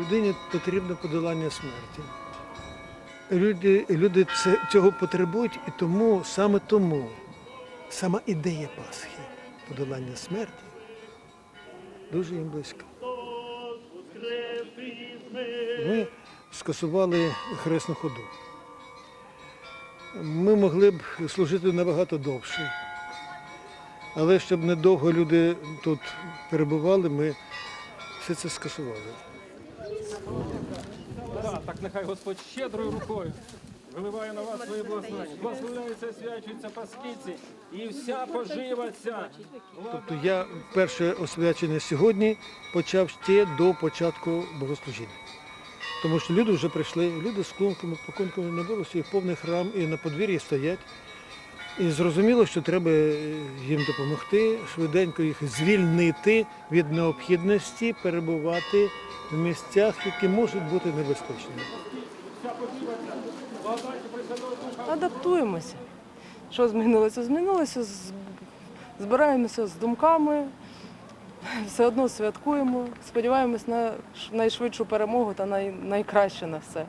Людині потрібно подолання смерті. Люди, люди цього потребують, і тому саме тому сама ідея Пасхи, подолання смерті, дуже їм близька. Ми скасували хресну ходу. Ми могли б служити набагато довше. Але щоб недовго люди тут перебували, ми все це скасували. Да, так нехай Господь щедрою рукою виливає на вас свої благословення. Благословляється, свячується паскиці і вся пожива. Тобто я перше освячення сьогодні почав ще до початку богослужіння. Тому що люди вже прийшли, люди з клунками, пакунками не було, і повний храм, і на подвір'ї стоять. І зрозуміло, що треба їм допомогти, швиденько їх звільнити від необхідності перебувати в місцях, які можуть бути небезпечними. Адаптуємося. Що змінилося? Змінилося, збираємося з думками, все одно святкуємо, сподіваємось на найшвидшу перемогу та най, найкраще на все.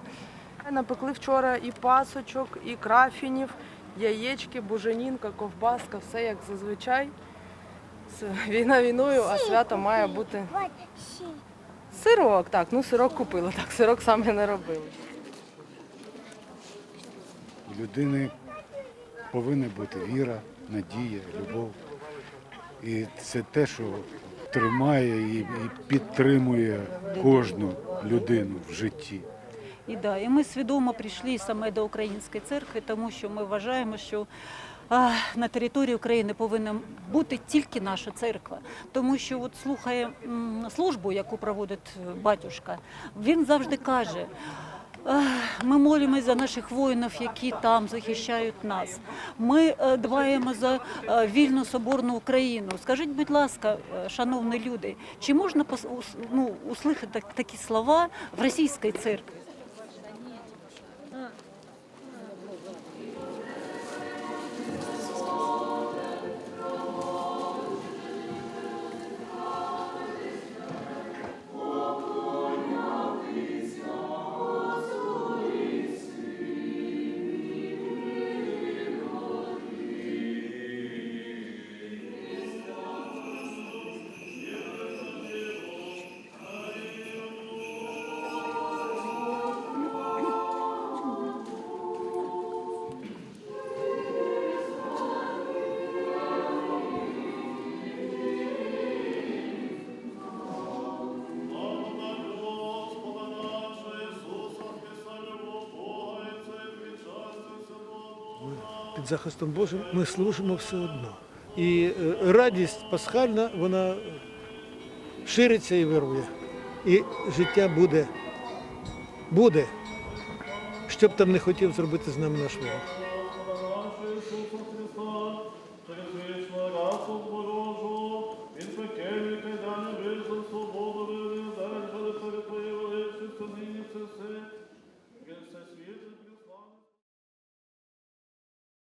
Напекли вчора і пасочок, і крафінів, яєчки, буженінка, ковбаска, все як зазвичай. Війна війною, а свято має бути. Сирок, так, ну сирок купили, так, сирок самі не робили. У людини повинна бути віра, надія, любов. І це те, що тримає і підтримує кожну людину в житті. І да, і ми свідомо прийшли саме до української церкви, тому що ми вважаємо, що а, на території України повинна бути тільки наша церква. Тому що от слухає службу, яку проводить е, батюшка, він завжди каже. Ми молимось за наших воїнів, які там захищають нас. Ми е, дбаємо за е, вільну соборну Україну. Скажіть, будь ласка, шановні люди, чи можна ну, услухати такі слова в російській церкві? Під захистом Божим ми служимо все одно. І е, радість пасхальна, вона шириться і вирує. І життя буде, буде, що б там не хотів зробити з нами наш ворог.